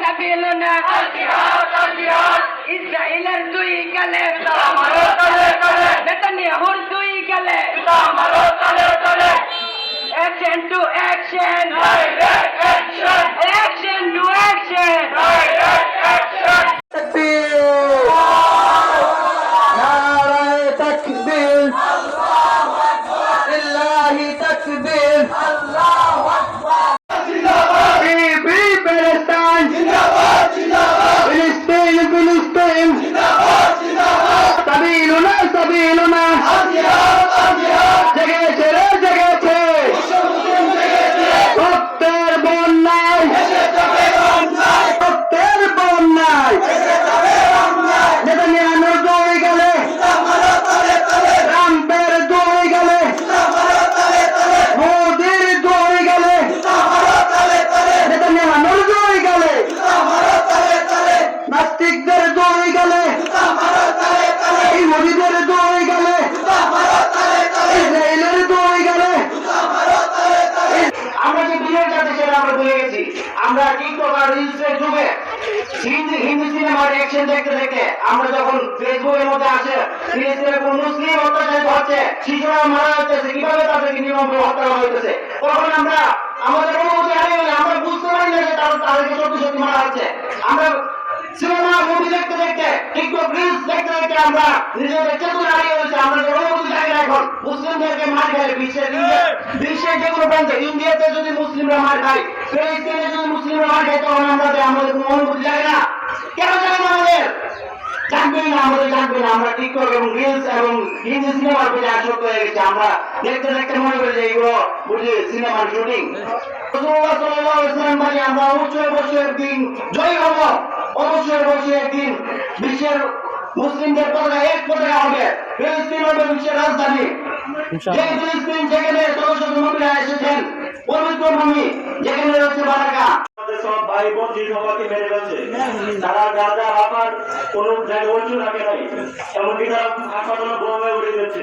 সাবিলুনা ইসরায়েলের দুই গালে নেতানিয়াহুর দুই আমরা টিকটক আর রিলসের যুগে হিন্দি হিন্দি সিনেমার অ্যাকশন দেখতে দেখতে আমরা যখন ফেসবুকের মধ্যে আসে ফিলিস্তিনের কোন মুসলিম অত্যাচারিত হচ্ছে, শিশুরা মারা যাচ্ছে, কীভাবে তাদেরকে নির্মম হত্যা করা হইতেছে? তখন আমরা, আমাদের অনুমতি হারিয়ে আমরা বুঝতে পারি না যে তাদের তাদেরকে সত্যি সত্যি মারা হচ্ছে আমরা সিনেমা মুভি দেখতে দেখতে টিকটক রিলস দেখতে দেখতে আমরা নিজেদের চেতনা হারিয়ে গেছে, আমরা এখন মুসলিমদেরকে মার খাই বিশ্বের বিশ্বের যে কোনো প্রান্তে ইন্ডিয়াতে যদি মুসলিমরা মার খায় ফিলিস্তিনে যদি মুসলিমরা মার খায় তখন আমরা যে আমাদের কোনো অনুমতি জানি না। কেন জানি না আমাদের? জানবেই না আমাদের জানবে না। আমরা টিকটক এবং রিলস এবং হিন্দি সিনেমার প্রতি আসক্ত হয়ে গেছি। আমরা দেখতে দেখতে মনে করি যে এগুলো বুঝি সিনেমার শুটিং রাসূলুল্লাহ সাল্লাল্লাহু আলাইহি ওয়াসাল্লাম বলে আমরা অবশ্যই অবশ্যই একদিন জয়ী হব। অবশ্যই অবশ্যই একদিন বিশ্বের মুসলিমদের পতাকা এক পতাকা হবে। ফিলিস্তিন হবে বিশ্বের রাজধানী। যে ফিলিস্তিন যেখানে সদস্য মন্ত্রীরা নবীরা এসেছেন পবিত্র ভূমি যেখানে রয়েছে বারাকা। সব ভাই বোন যে সবাইকে মেরে ফেলছে তারা গাজা রাফার কোনো জায়গায় অঞ্চল রাখে নাই এমনকি তারা হাসপাতালে বোমে উড়ে দিচ্ছে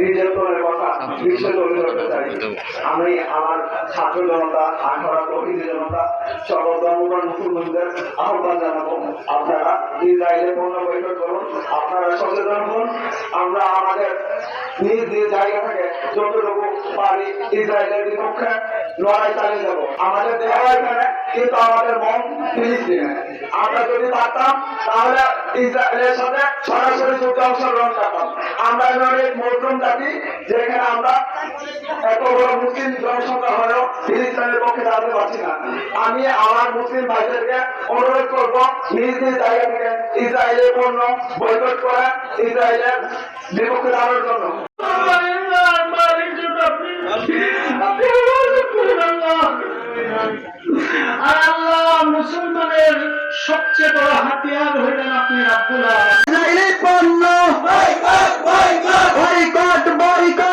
নির্যাতনের কথা বিশ্ব তুলে ধরতে চাই। আমি আমার ছাত্র জনতা প্রকৃতি জনতা সকল মুসলমানদের আহ্বান জানাব। আপনারা ইসরায়েলের পণ্য বৈঠক করুন আপনারা সচেতন হন। আমরা আমাদের নিজ নিজ জায়গা থেকে যতটুকু পারি ইসরায়েলের বিপক্ষে লড়াই চালিয়ে যাব। আমাদের দেহ এখানে কিন্তু আমাদের মন ফিলিস্তিনে। আমরা যদি পারতাম, তাহলে ইসরায়েলের সাথে সরাসরি যুদ্ধে অংশগ্রহণ করতাম। আমরা জাতি, যেখানে আমরা এত বড় মুসলিম জনসংখ্যা হলেও ফিলিস্তিনের পক্ষে দাঁড়াতে পারছি না। আমি আমার মুসলিম ভাইদেরকে অনুরোধ করব, নিজ নিজ জায়গা থেকে ইসরায়েলের পণ্য বৈঠক করে ইসরায়েলের বিপক্ষে দাঁড়ানোর জন্য। সবচেয়ে বড় হাতিয়ার হইলেন আপনি বয়কট